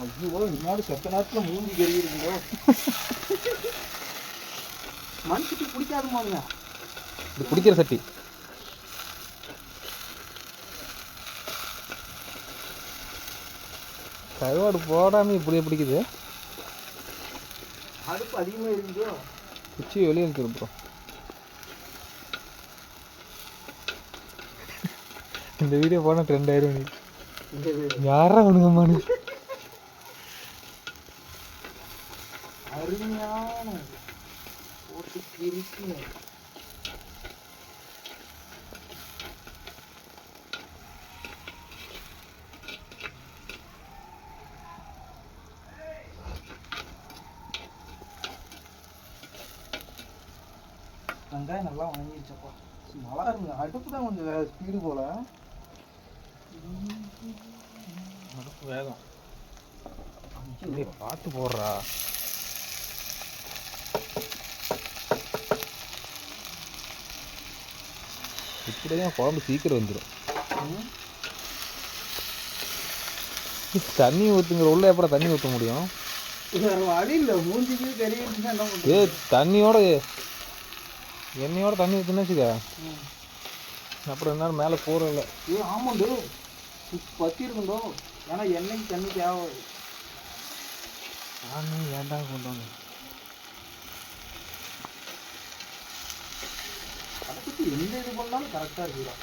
ஐயோ முன்னாடி செத்த நேரத்தில் மூஞ்சி கறியிருந்தோ மனுஷுக்கு பிடிக்காதுமாங்க இது பிடிக்கிற சட்டி. கருவாடு போடாமல் இப்படியே பிடிக்குது. அடுப்பு அதிகமாக இருந்தோ குச்சி வெளியே இருக்கு ப்ரோ. இந்த வீடியோ போனால் ட்ரெண்ட் ஆயிரும். நீ யாரா உனக்குமானு வெங்காயம் நல்லா வணங்கிடுச்சப்பா நல்லா இருங்க அடுப்பு தான் கொஞ்சம் ஸ்பீடு போல. வேகம். பார்த்து போடுறா. இப்படிதான் குழம்பு சீக்கிரம் வந்துடும். தண்ணி ஊற்றுங்கிற உள்ள எப்படா தண்ணி ஊற்ற முடியும்? இல்லை ஏ தண்ணியோட எண்ணெயோட தண்ணி ஊற்றுன்னு வச்சுக்க. அப்புறம் என்ன மேலே போகிறதில்ல ஏ ஆமாண்டோ. பத்தி இருக்குண்டோ ஏன்னா எண்ணெய்க்கு தண்ணி தேவை நான் ஏன்டா கொண்டு அதை எந்த இது பண்ணாலும் கரெக்டாக இருக்குதா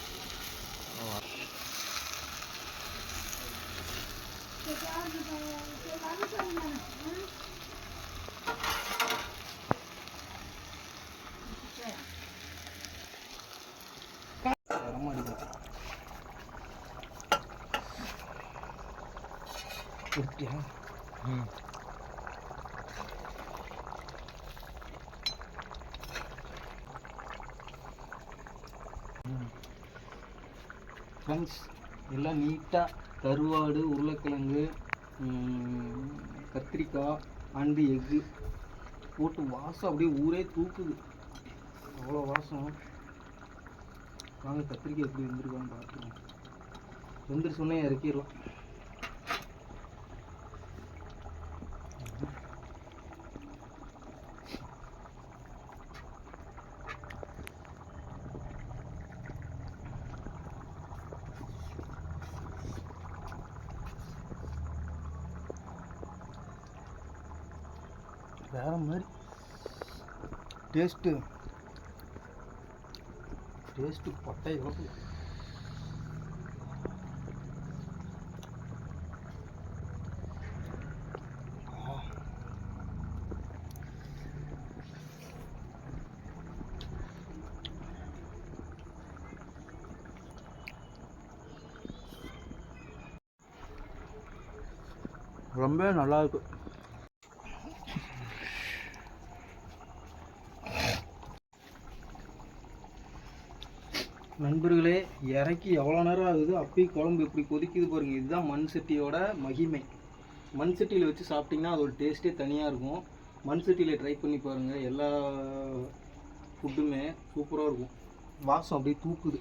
Yeah. Mm. ஃப்ரெண்ட்ஸ் எல்லாம் நீட்டாக கருவாடு உருளைக்கிழங்கு கத்திரிக்காய் அண்டு எக்கு போட்டு வாசம் அப்படியே ஊரே தூக்குது. அவ்வளோ வாசம். வாங்க கத்திரிக்காய் எப்படி வெந்திருக்கான்னு பார்த்துருவோம் வெந்துரு இறக்கிடலாம். வேற மாதிரி. டேஸ்ட்டு டேஸ்ட்டு பட்டை இழப்பு ரொம்ப நல்லா நண்பர்களே இறக்கி எவ்வளோ நேரம் ஆகுது? அப்பயே குழம்பு இப்படி கொதிக்குது பாருங்க. இதுதான் மண் சட்டியோட மகிமை. மண் சட்டியில் வச்சு சாப்பிட்டிங்கன்னா அதோட டேஸ்ட்டே தனியாக இருக்கும். மண் சட்டியில் ட்ரை பண்ணி பாருங்கள் எல்லா ஃபுட்டுமே சூப்பராக இருக்கும். வாசம் அப்படியே தூக்குது.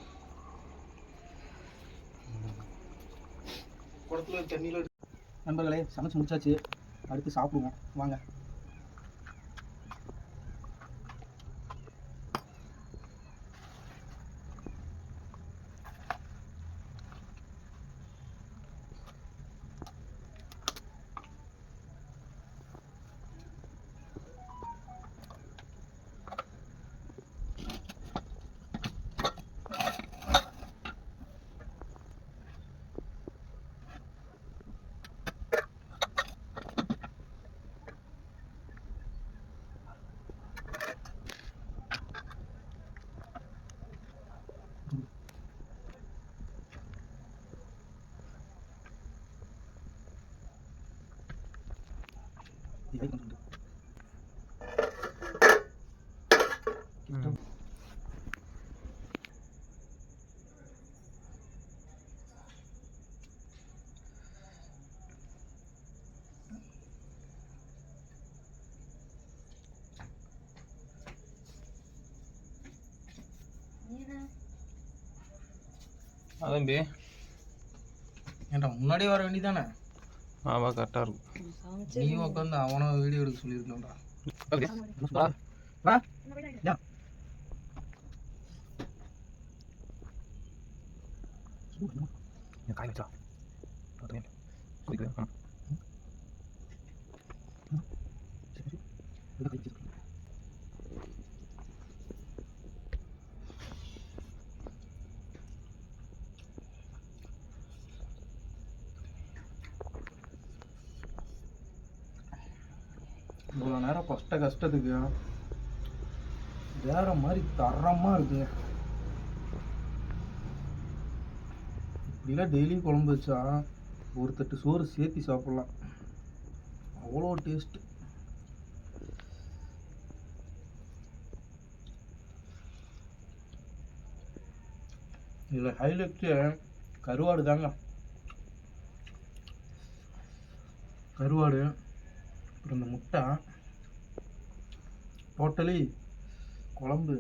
குடத்துல தண்ணியில் நண்பர்களே சமைச்சு முடிச்சாச்சு. அடுத்து சாப்பிடுவோம். வாங்க. இதை கொஞ்சம் அதம்பி ஏன்டா முன்னாடியே வர வேண்டிதானே ஆவா கரெக்டாக இருக்கும். நீ உட்காந்து அவனை வீடியோ எடுக்க சொல்லியிருக்கலாம்டா காய் வச்சா. இவ்வளோ கஷ்ட கஷ்டத்துக்கு. வேற மாதிரி தரமாக இருக்குங்க இப்படிலாம் டெய்லி குழம்பு வச்சா ஒரு தட்டு சோறு சேர்த்து சாப்பிட்லாம். அவ்வளோ டேஸ்ட் இதில் ஹைலைட்டு கருவாடு தாங்க. கருவாடு அப்புறம் இந்த முட்டை. டோட்டலி குழம்பு.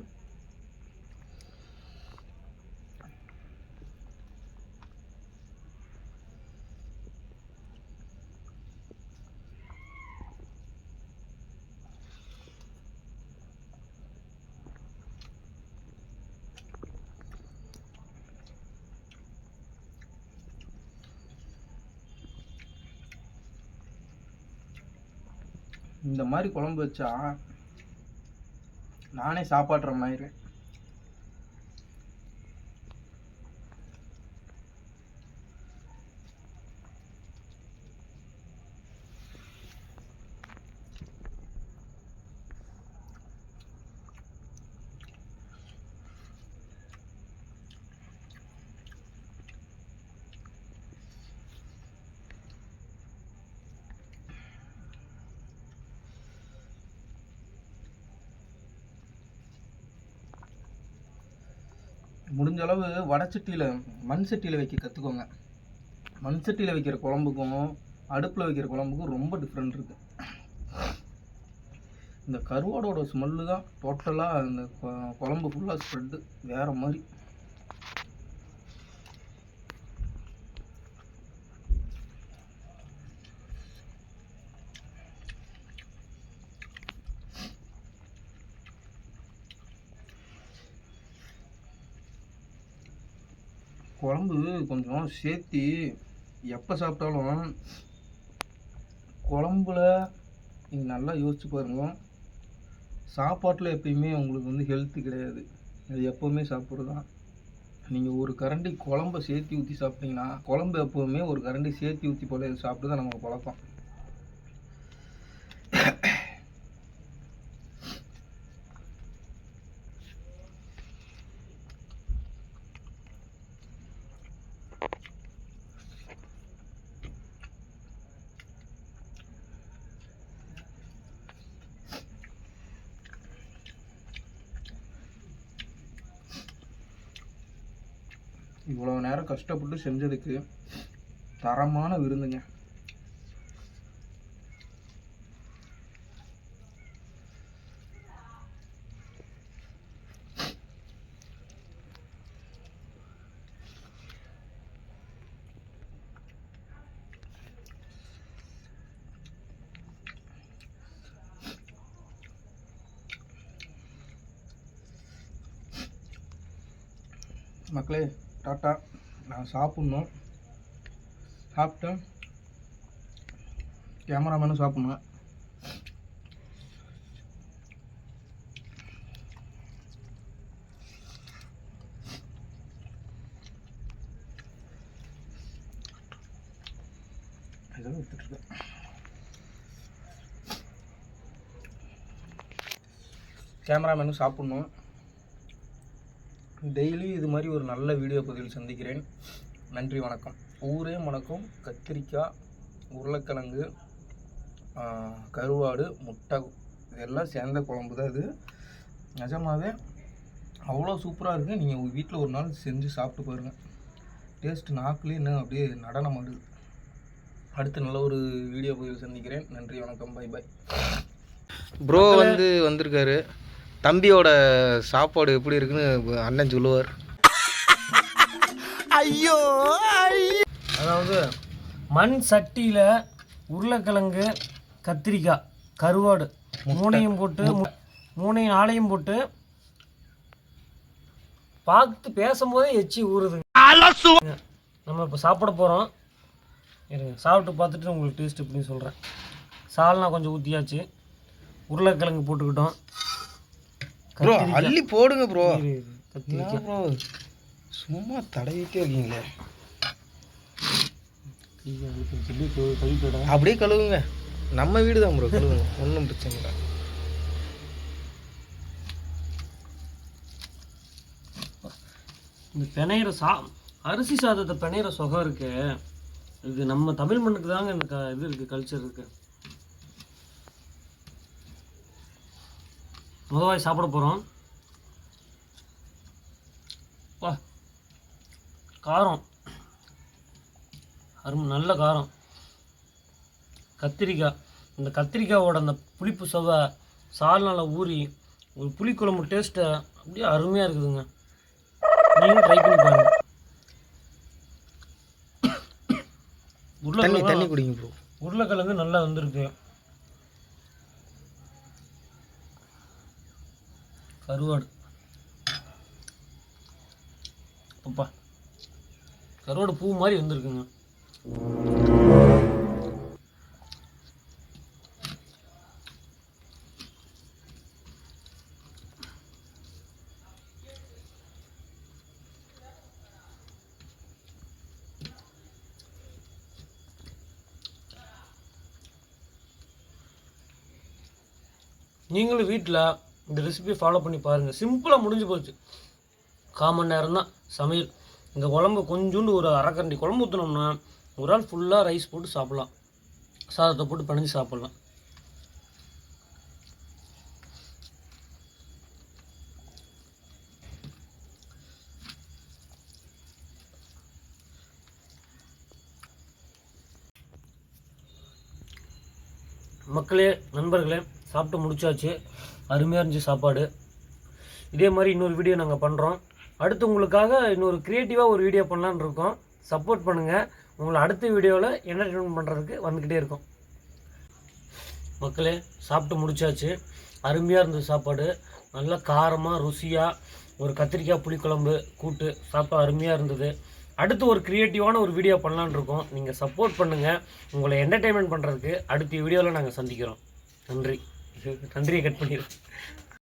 இந்த மாதிரி குழம்பு வச்சா நானே சாப்பாடுற மாதிரி. முடிஞ்ச அளவு வடச்சட்டியில் மண் சட்டியில் வைக்க கற்றுக்கோங்க மண் சட்டியில் வைக்கிற குழம்புக்கும் அடுப்பில் வைக்கிற குழம்புக்கும் ரொம்ப டிஃப்ரெண்ட் இருக்குது இந்த கருவாடோட ஸ்மெல்லு தான் டோட்டலாக இந்த குழம்பு ஃபுல்லாக ஸ்ப்ரெட்டு வேறு மாதிரி குழம்பு கொஞ்சம் சேர்த்தி எப்போ சாப்பிட்டாலும் குழம்புல நீங்கள் நல்லா யோசிச்சு பாருங்கள் சாப்பாட்டில் எப்பயுமே உங்களுக்கு வந்து ஹெல்த்து கிடையாது. அது எப்போவுமே சாப்பிட்றது தான் நீங்கள் ஒரு கரண்டி குழம்பை சேர்த்தி ஊற்றி சாப்பிட்டீங்கன்னா குழம்பு எப்போவுமே ஒரு கரண்டி சேர்த்தி ஊற்றி போல சாப்பிட்டு தான் நமக்கு பழக்கம். இவ்வளோ நேரம் கஷ்டப்பட்டு செஞ்சதுக்கு தரமான விருந்துங்க. மக்களே டாட்டா நான் சாப்பிட்ணும். சாப்பிட்டேன். கேமராமேனும் சாப்பிட்ணும் ஏதோ எடுத்துட்டு கேமராமேனும் சாப்பிட்ணும். டெய்லி இது மாதிரி ஒரு நல்ல வீடியோ பதிவில் சந்திக்கிறேன். நன்றி வணக்கம். ஊரே மணக்கும் கத்திரிக்காய் உருளைக்கிழங்கு கருவாடு முட்டை இதெல்லாம் சேர்ந்த குழம்பு தான் இது. நிஜமாவே அவ்வளோ சூப்பராக இருக்குது நீங்கள் உங்கள் வீட்டில் ஒரு நாள் செஞ்சு சாப்பிட்டு பாருங்கள் டேஸ்ட் நாக்குலேயே இன்னும் அப்படியே நடனம் ஆடுது. அடுத்து நல்ல ஒரு வீடியோ பதிவில் சந்திக்கிறேன். நன்றி வணக்கம். By by. ப்ரோ வந்து வந்திருக்காரு. தம்பியோட சாப்பாடு எப்படி இருக்குன்னு அண்ணன் சொல்லுவார். அதாவது மண் சட்டியில் உருளைக்கிழங்கு கத்திரிக்காய் கருவாடு மூணையும் போட்டு மு- மூணையும் நாளையும் போட்டு பார்த்து பேசும்போதே எச்சி ஊறுதுங்க. நம்ம இப்போ சாப்பிட போகிறோம் இருங்க சாப்பிட்டு பார்த்துட்டு உங்களுக்கு டேஸ்ட் எப்படின்னு சொல்கிறேன் சால்னா கொஞ்சம் ஊற்றியாச்சு உருளைக்கிழங்கு போட்டுக்கிட்டோம். ப்ரோ அள்ளி போடுங்க ப்ரோ கத்திரிக்காய். ப்ரோ சும்மா தடவிட்டே இருக்கீங்களே. அப்படியே கழுவுங்க. நம்ம வீடு தான் ப்ரோ கழுவுங்க. ஒன்றும் பிரச்சனை இல்லை. இந்த பிணையிற சா அரிசி சாதத்தை பிணையிற சுகம் இருக்கு. இது நம்ம தமிழ் மண்ணுக்கு தாங்க இந்த க இது இருக்குது கல்ச்சர் இருக்கு. முதவாய் சாப்பிட போகிறோம் வா. காரம். அரும் நல்ல காரம். கத்திரிக்காய். இந்த கத்திரிக்காயோட அந்த புளிப்பு சுவை சால்னால ஊறி ஒரு புளிக்குழம்பு டேஸ்ட்டை அப்படியே அருமையாக இருக்குதுங்க. நீங்களும் ட்ரை பண்ணி பாருங்க. தண்ணி உருளைக்கிழங்கு தண்ணி குடிங்க ப்ரோ உருளைக்கிழங்கு நல்லா வந்திருக்கு. கருவாடு. அப்பா கருவாடு பூ மாதிரி வந்திருக்குங்க. நீங்களும் வீட்டில் இந்த ரெசிபியை ஃபாலோ பண்ணி பாருங்கள் சிம்பிளாக முடிஞ்சு போச்சு. காமன் நேரம் தான். சமையல். இந்த குழம்பு கொஞ்சோண்டு ஒரு அரைக்கண்டி குழம்பு ஊற்றினோம்னா ஒரு ஆள் ஃபுல்லாக ரைஸ் போட்டு சாப்பிட்லாம். சாதத்தை போட்டு பிணைஞ்சு சாப்பிட்லாம். மக்களே நண்பர்களே சாப்பிட்டு முடிச்சாச்சு. அருமையாக இருந்துச்சு சாப்பாடு. இதே மாதிரி இன்னொரு வீடியோ நாங்கள் பண்ணுறோம் அடுத்து உங்களுக்காக இன்னொரு க்ரியேட்டிவாக ஒரு வீடியோ பண்ணலான்னு இருக்கோம். சப்போர்ட் பண்ணுங்கள் உங்களை அடுத்த வீடியோவில் என்டர்டெயின்மெண்ட் பண்ணுறதுக்கு வந்துக்கிட்டே இருக்கோம். மக்களே சாப்பிட்டு முடிச்சாச்சு. அருமையாக இருந்தது சாப்பாடு. நல்லா காரமாக ருசியாக ஒரு கத்திரிக்காய் புளிக்குழம்பு கூட்டு சாப்பிட்டா அருமையாக இருந்தது. அடுத்து ஒரு க்ரியேட்டிவான ஒரு வீடியோ பண்ணலான்னு இருக்கோம். நீங்கள் சப்போர்ட் பண்ணுங்கள் உங்களை என்டர்டெயின்மெண்ட் பண்ணுறதுக்கு அடுத்த வீடியோவில் நாங்கள் சந்திக்கிறோம். நன்றி. நன்றியை கட் பண்ணிடுறோம்